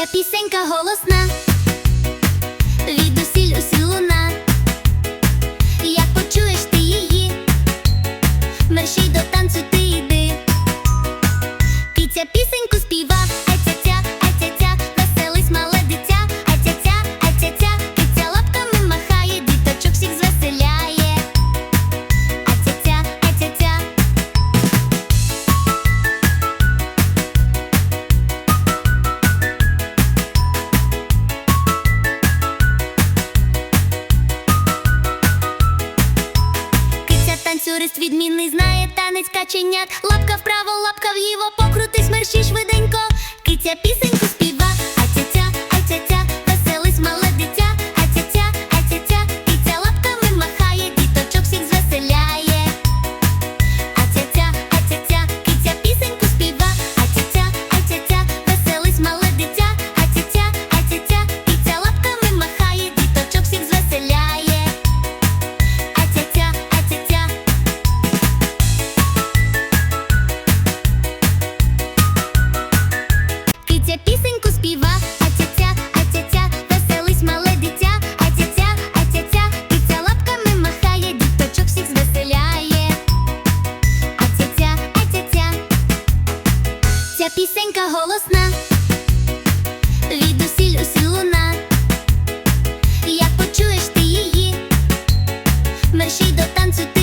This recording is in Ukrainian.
Ця пісенька голосна, від усіль усі луна, як почуєш ти її, мерщій до танцю ти йди. Ця пісня танцюрист відмінний знає танець каченят. Лапка вправо, лапка вліво, покрутись мерщій швиденько. Киця пісеньку співає. Ця пісенька голосна, від усіль усі луна, як почуєш ти її, мерщій до танцю ти.